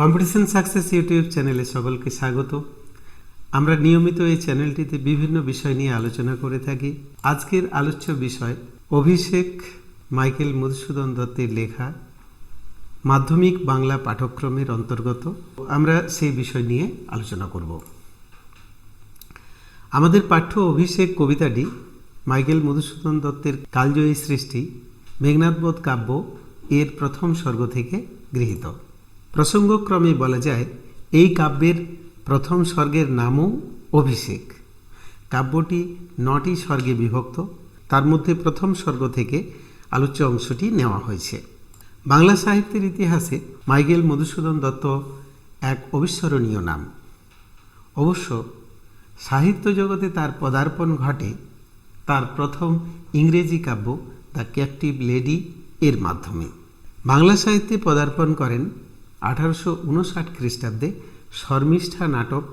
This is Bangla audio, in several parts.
কম্পিটিশন সাকসেস ইউটিউব চ্যানেলে সকলকে স্বাগত। আমরা নিয়মিত এই চ্যানেলটিতে বিভিন্ন বিষয় নিয়ে আলোচনা করে থাকি। আজকের আলোচ্য বিষয়, অভিষেক মাইকেল মধুসূদন দত্তের লেখা, মাধ্যমিক বাংলা পাঠ্যক্রমের অন্তর্গত। আমরা সেই বিষয় নিয়ে আলোচনা করব। আমাদের পাঠ্য অভিষেক কবিতাটি মাইকেল মধুসূদন দত্তের কালজয়ী সৃষ্টি মেঘনাথবোধ কাব্য, এর প্রথম স্বর্গ থেকে গৃহীত। প্রসঙ্গক্রমে বলা যায়, এই কাব্যের প্রথম স্বর্গের নামও অভিষেক। কাব্যটি নটি স্বর্গে বিভক্ত, তার মধ্যে প্রথম স্বর্গ থেকে আলোচ্য অংশটি নেওয়া হয়েছে। বাংলা সাহিত্যের ইতিহাসে মাইকেল মধুসূদন দত্ত এক অবিস্মরণীয় নাম। অবশ্য সাহিত্য জগতে তার পদার্পণ ঘটে, তার প্রথম ইংরেজি কাব্য দ্য ক্যাপটিভ লেডি এর মাধ্যমে। বাংলা সাহিত্যে পদার্পণ করেন আঠারোশো উনষাট খ্রিস্টাব্দে শর্মিষ্ঠা নাটক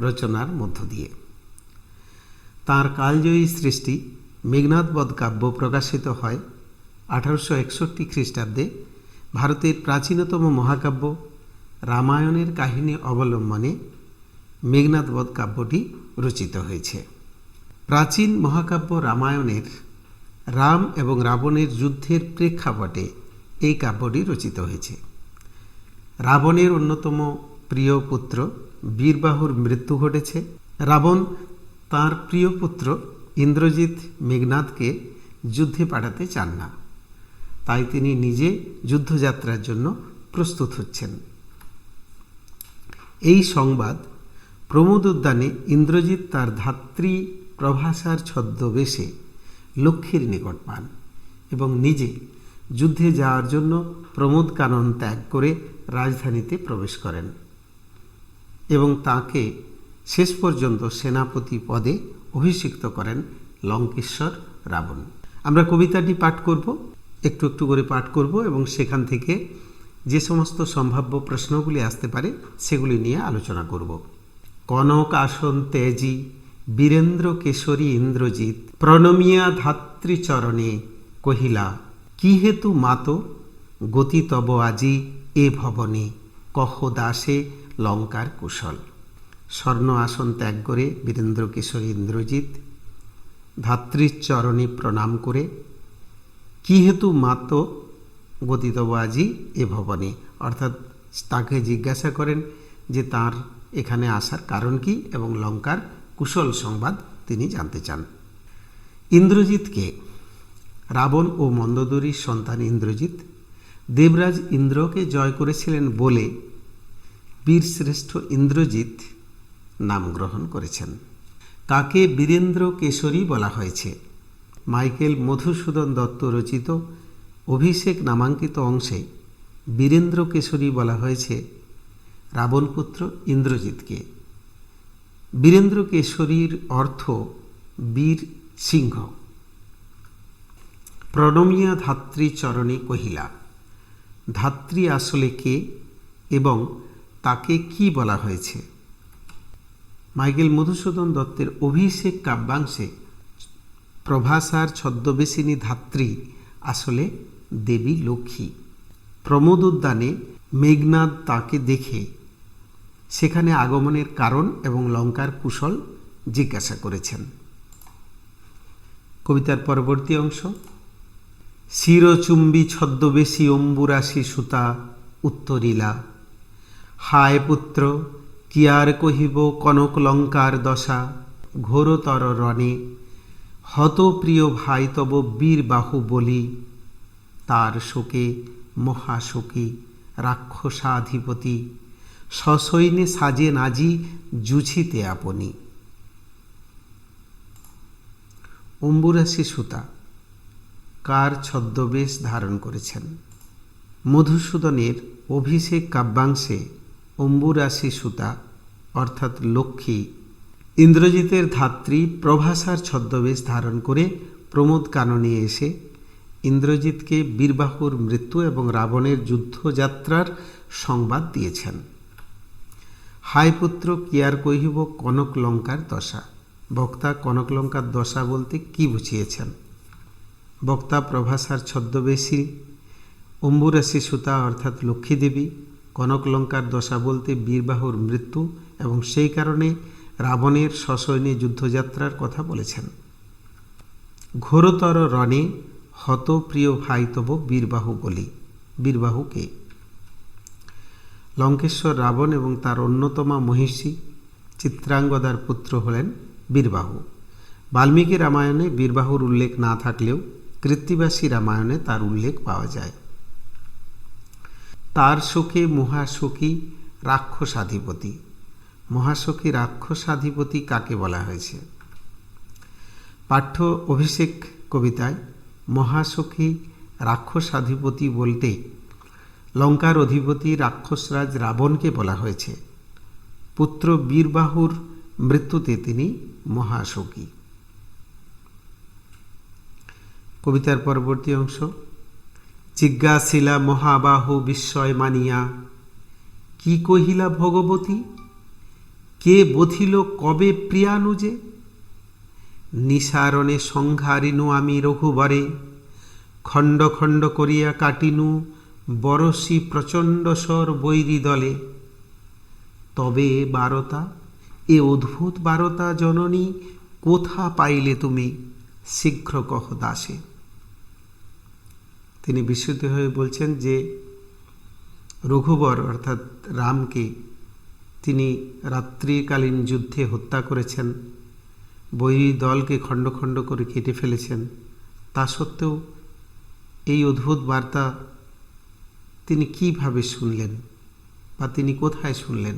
রচনার মধ্য দিয়ে। তাঁর কালজয়ী সৃষ্টি মেঘনাথবধ কাব্য প্রকাশিত হয় আঠারোশো একষট্টি খ্রিস্টাব্দে ভারতের প্রাচীনতম মহাকাব্য রামায়ণের কাহিনী অবলম্বনে মেঘনাথবধ কাব্যটি রচিত হয়েছে। প্রাচীন মহাকাব্য রামায়ণের রাম এবং রাবণের যুদ্ধের প্রেক্ষাপটে এই কাব্যটি রচিত হয়েছে। রাবণের অন্যতম প্রিয় পুত্র বীরবাহুর মৃত্যু ঘটেছে। রাবণ তার প্রিয় পুত্র ইন্দ্রজিৎ মেঘনাথকে যুদ্ধে পাঠাতে চান না। তাই তিনি নিজে যুদ্ধযাত্রার জন্য প্রস্তুত হচ্ছেন। এই সংবাদ প্রমোদ উদ্যানে ইন্দ্রজিৎ তার ধাত্রী প্রভাসার ছদ্মবেশে লক্ষ্মীর নিকট পান এবং নিজে যুদ্ধে যাওয়ার জন্য প্রমোদ কানন ত্যাগ করে রাজধানীতে প্রবেশ করেন এবং তাকে শেষ পর্যন্ত সেনাপতি পদে অভিষিক্ত করেন লঙ্কেশ্বর রাবণ। আমরা কবিতাটি পাঠ করব, একটু একটু করে পাঠ করব এবং সেখান থেকে যে সমস্ত সম্ভাব্য প্রশ্নগুলি আসতে পারে সেগুলি নিয়ে আলোচনা করব। কনক আসন তেজি বীরেন্দ্র কেশরী ইন্দ্রজিৎ, প্রণমিয়া ধাত্রীচরণে কহিলা কি হেতু মাত? গতি তব আজি এ ভবনে, কহ দাসে লঙ্কার কুশল। স্বর্ণ আসন ত্যাগ করে বীরেন্দ্র কেশরী ইন্দ্রজিৎ, ধাত্রীর চরণে প্রণাম করে, কি হেতু মাত? গতিতব আজি এ ভবনে। অর্থাৎ তাকে জিজ্ঞাসা করেন যে তার এখানে আসার কারণ কি এবং লঙ্কার কুশল সংবাদ তিনি জানতে চান। ইন্দ্রজিৎকে রাবণ ও মন্দোদরীর সন্তান ইন্দ্রজিৎ দেবরাজ ইন্দ্রকে জয় করেছিলেন বলে বীরশ্রেষ্ঠ ইন্দ্রজিৎ নাম গ্রহণ করেছেন। তাকে বীরেন্দ্র কেশরী বলা হয়েছে। মাইকেল মধুসূদন দত্ত রচিত অভিষেক নামাঙ্কিত অংশে বীরেন্দ্র কেশরী বলা হয়েছে রাবণপুত্র ইন্দ্রজিৎকে। বীরেন্দ্র কেশরীর অর্থ বীর সিংহ। প্রণমিয়া ধাত্রী চরণে কহিলা, ধাত্রী আসলে কে এবং তাকে কি বলা হয়েছে? মাইকেল মধুসূদন দত্তের অভিষেক কাব্যাংশে প্রভাসার ছদ্মবেশিনী ধাত্রী আসলে দেবী লক্ষ্মী। প্রমোদ উদ্যানে মেঘনাদ তাকে দেখে সেখানে আগমনের কারণ এবং লঙ্কার কুশল জিজ্ঞাসা করেছেন। কবিতার পরবর্তী অংশ শিরচুম্বী ছদ্মবেশী অম্বুরাশি সুতা উত্তরিলা। হায় পুত্র, কি আর কহিব কনক লঙ্কার দশা? ঘোরতর রণে, হত প্রিয় ভাই তব বীর বাহু বলি। তার শোকে, মহাশোকে, রাক্ষসাধিপতি সসৈন্যে সাজে নাজি জুছিতে আপনি। অম্বুরাশি সুতা কার ছদ্মবেশ ধারণ করেছেন। মধুসূদনের অভিষেক কাব্যাংশে অম্বুরাশি সুতা, অর্থাৎ লক্ষ্মী, ইন্দ্রজিতের ধাত্রী প্রভাসার ছদ্মবেশ ধারণ করে প্রমোদ কাননে এসে ইন্দ্রজিৎকে বীরবাহুর মৃত্যু এবং রাবণের যুদ্ধযাত্রার সংবাদ দিয়েছেন। হাইপুত্র কিয়ার কহিব কনক লঙ্কার দশা। বক্তা কনক লঙ্কার দশা বলতে কি বুঝিয়েছেন? বক্তা প্রভাসার ছদ্মবেশী, অম্বুরাশি সুতা অর্থাৎ লক্ষ্মীদেবী কনকলঙ্কার দশা বলতে বীরবাহুর মৃত্যু এবং সেই কারণে রাবণের সসৈন্যে যুদ্ধযাত্রার কথা বলেছেন। ঘোরতর রণে হত প্রিয় ভাইতব বীরবাহু বলি। বীরবাহুকে লঙ্কেশ্বর রাবণ এবং তার অন্যতমা মহিষী চিত্রাঙ্গদার পুত্র হলেন বীরবাহু। বাল্মীকি রামায়ণে বীরবাহুর উল্লেখ না থাকলেও কৃত্তিবাসী রামায়ণে তার উল্লেখ পাওয়া যায়। তার শোকে মহাশোকী রাক্ষসাধিপতি। মহাশোকী রাক্ষসাধিপতি কাকে বলা হয়েছে? পাঠ্য অভিষেক কবিতায় মহাসখী রাক্ষসাধিপতি বলতে লঙ্কার অধিপতি রাক্ষসরাজ রাবণকে বলা হয়েছে। পুত্র বীরবাহুর মৃত্যুতে তিনি মহাসখী কবিতার পরবর্তী অংশ। জিজ্ঞাসিলা মহাবাহু বিস্ময় মানিয়া, কি কহিলা ভগবতী? কে বধিল কবে প্রিয়ানুজে? নিসারণে সংহারিনু আমি রঘুবরে, খণ্ড খণ্ড করিয়া কাটিনু বরসি প্রচণ্ড স্বর বৈরী দলে। তবে বারতা, এ অদ্ভুত বারতা জননী, কোথা পাইলে তুমি? শীঘ্র কহ দাসে। তিনি বিস্মিত হয়ে বলছেন যে রঘুবর, অর্থাৎ রামকে, তিনি রাত্রিকালীন যুদ্ধে হত্যা করেছেন, বৈরী দলকে খণ্ড খণ্ড করে কেটে ফেলেছেন। তা সত্ত্বেও এই অদ্ভুত বার্তা তিনি কীভাবে শুনলেন বা তিনি কোথায় শুনলেন?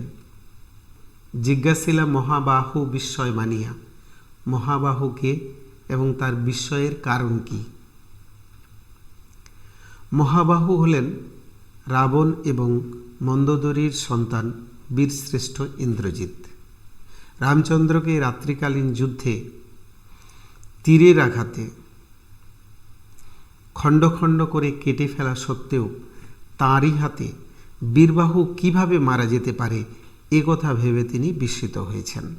জিজ্ঞাসিলা মহাবাহু বিস্ময় মানিয়া। মহাবাহুকে এবং তার বিস্ময়ের কারণ কি? মহাবাহু হলেন রাবণ এবং মন্দোদরীর সন্তান বীরশ্রেষ্ঠ ইন্দ্রজিৎ। রামচন্দ্রকে রাত্রিকালীন যুদ্ধে তীরের আঘাতে খণ্ড খণ্ড করে কেটে ফেলা সত্ত্বেও তাঁরই হাতে বীরবাহু কীভাবে মারা যেতে পারে এ কথা ভেবে তিনি বিস্মিত হয়েছেন।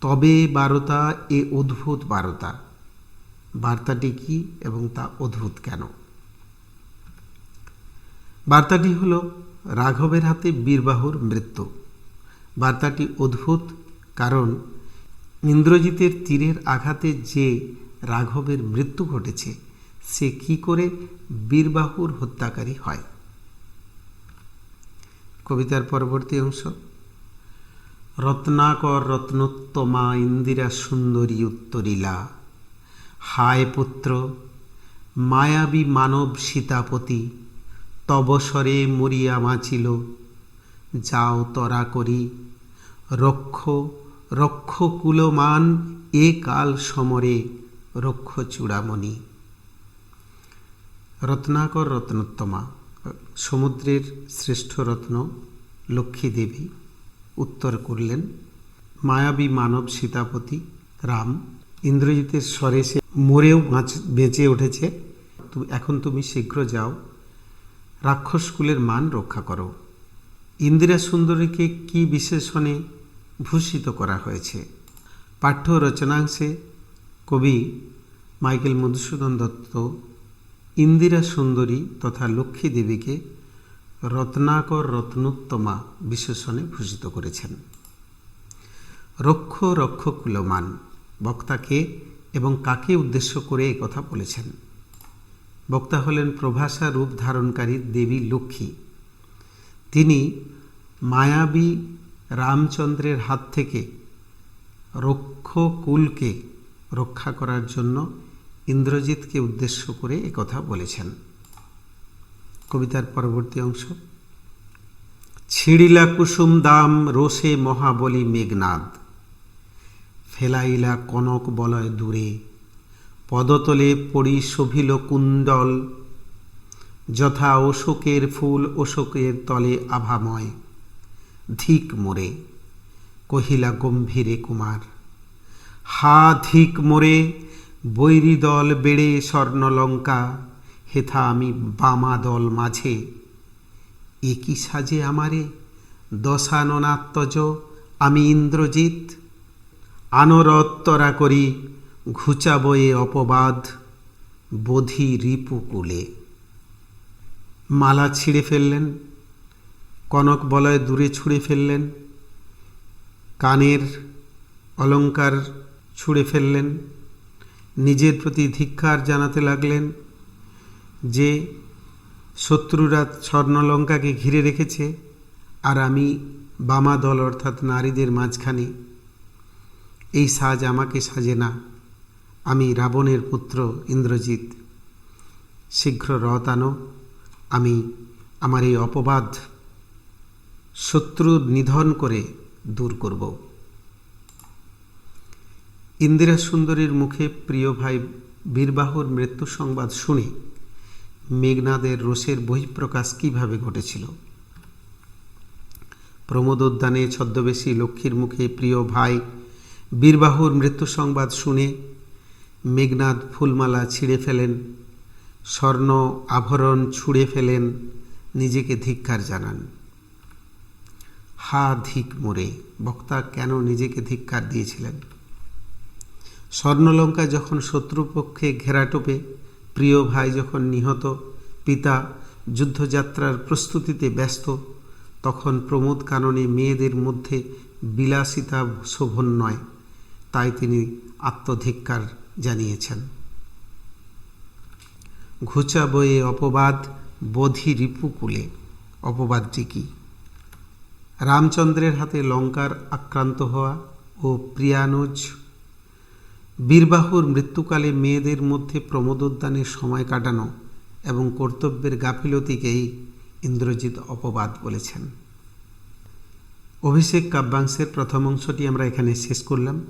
তবে বারতা এ অদ্ভুত বারতা। বার্তাটি কি এবং তা অদ্ভুত কেন? বার্তাটি হল, রাঘবের হাতে বীরবাহুর মৃত্যু। বার্তাটি অদ্ভুত কারণ, ইন্দ্রজিতের তীরের আঘাতে যে রাঘবের মৃত্যু ঘটেছে, সে কি করে বীরবাহুর হত্যাকারী হয়? কবিতার পরবর্তী অংশ। রত্নাকর রত্নোত্তমা ইন্দিরা সুন্দরী উত্তরিলা। হায় পুত্র, মায়াবী মানব সীতাপতি তবসরে মরিয়া মাচিল যাও তরা করি। রক্ষ রক্ষ কুলমান এ কাল সমরে, রক্ষ চূড়ামণি। রত্নাকর রত্নোত্তমা, সমুদ্রের শ্রেষ্ঠ রত্ন লক্ষ্মী দেবী উত্তর করলেন, মায়াবী মানব সীতাপতি রাম, ইন্দ্রজিতের স্বরে সে মরেও বাঁচ, বেঁচে উঠেছে। তুমি এখন তুমি শীঘ্র যাও। রাক্ষসকুলের মান রক্ষা করো। ইন্দিরা সুন্দরীকে কি বিশেষণে ভূষিত করা হয়েছে? পাঠ্য রচনাংশে কবি মাইকেল মধুসূদন দত্ত, ইন্দিরা সুন্দরী তথা লক্ষ্মী দেবীকে রত্নাকর রত্নোত্তমা বিশেষণে ভূষিত করেছেন। রক্ষ রক্ষ কুলমান বক্তাকে এবং কাকে উদ্দেশ্য করে কথা বলেছেন। বক্তা হলেন প্রভাষা রূপ ধারণকারী দেবী লক্ষ্মী। তিনি মায়াবী রামচন্দ্রের হাত থেকে রক্ষকুলকে রক্ষা করার জন্য ইন্দ্রজিৎকে উদ্দেশ্য করে কথা বলেছেন। কবিতার পরবর্তী অংশ। ছিড়িলা কুসুম দাম রোষে মহাবলী মেঘনাদ। ফেলাইলা কনক বলয় দূরে। পদতলে পড়ি শোভিল কুণ্ডল। যথা অশোকের ফুল অশোকের তলে আভাময়। ধিক মোরে, কহিলা গম্ভীরে কুমার। হা ধিক মোরে বৈরী দল বেড়ে স্বর্ণলঙ্কা, হেথা আমি বামা দল মাঝে। একই সাজে আমারে দশাননাত্মজ আমি ইন্দ্রজিৎ আনরত্তরা করি ঘুচাবয়ে অপবাদ, বোধি রিপুকুলে মালা ছিঁড়ে ফেললেন, কনক বলয় দূরে ছুঁড়ে ফেললেন, কানের অলঙ্কার ছুঁড়ে ফেললেন, নিজের প্রতি ধিক্ষার জানাতে লাগলেন যে শত্রুরা স্বর্ণলঙ্কাকে ঘিরে রেখেছে আর আমি বামা দল অর্থাৎ নারীদের মাঝখানে এই সাজ আমাকে সাজে না। আমি রাবণের পুত্র ইন্দ্রজিৎ। শীঘ্র রথ আনো। আমি আমার এই অপবাদ শত্রু নিধন করে দূর করব। ইন্দিরা সুন্দরীর মুখে প্রিয় ভাই বীরবাহুর মৃত্যু সংবাদ শুনে মেঘনাদের রোষের বহিঃপ্রকাশ কীভাবে ঘটেছিল? প্রমোদ উদ্যানে ছদ্মবেশী লক্ষ্মীর মুখে প্রিয় ভাই বীরবাহুর মৃত্যু সংবাদ শুনে মেঘনাদ ফুলমালা ছিঁড়ে ফেলেন, স্বর্ণ আভরণ ছুঁড়ে ফেলেন, নিজেকে ধিক্কার জানান। হা ধিক মোরে, বক্তা কেন নিজেকে ধিক্কার দিয়েছিলেন? স্বর্ণলঙ্কা যখন শত্রুপক্ষে ঘেরাটোপে প্রিয় ভাই যখন নিহত, পিতা যুদ্ধযাত্রার প্রস্তুতিতে ব্যস্ত, তখন প্রমোদ কাননে মেয়েদের মধ্যে বিলাসিতা শোভন নয়। তাই তিনি আত্মধিক্কার জানিয়েছেন। ঘুচা বয়ে অপবাদ, বোধি রিপুকুলে অপবাদটি কি? রামচন্দ্রের হাতে লঙ্কার আক্রান্ত হওয়া ও প্রিয়ানুজ। বীরবাহুর মৃত্যুকালে মেয়েদের মধ্যে প্রমোদোদ্যানে সময় কাটানো এবং কর্তব্যের গাফিলতিকেই ইন্দ্রজিৎ অপবাদ বলেছেন। অভিষেক কাব্যাংশের প্রথম অংশটি আমরা এখানে শেষ করলাম।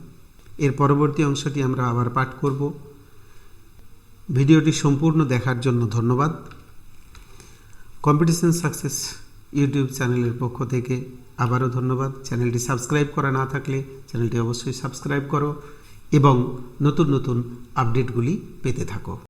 এর পরবর্তী অংশটি আমরা আবার পাঠ করব। ভিডিওটি সম্পূর্ণ দেখার জন্য ধন্যবাদ। কম্পিটিশন সাকসেস ইউটিউব চ্যানেলের পক্ষ থেকে আবারও ধন্যবাদ। চ্যানেলটি সাবস্ক্রাইব করা না থাকলে চ্যানেলটি অবশ্যই সাবস্ক্রাইব করো এবং নতুন নতুন আপডেটগুলি পেতে থাকো।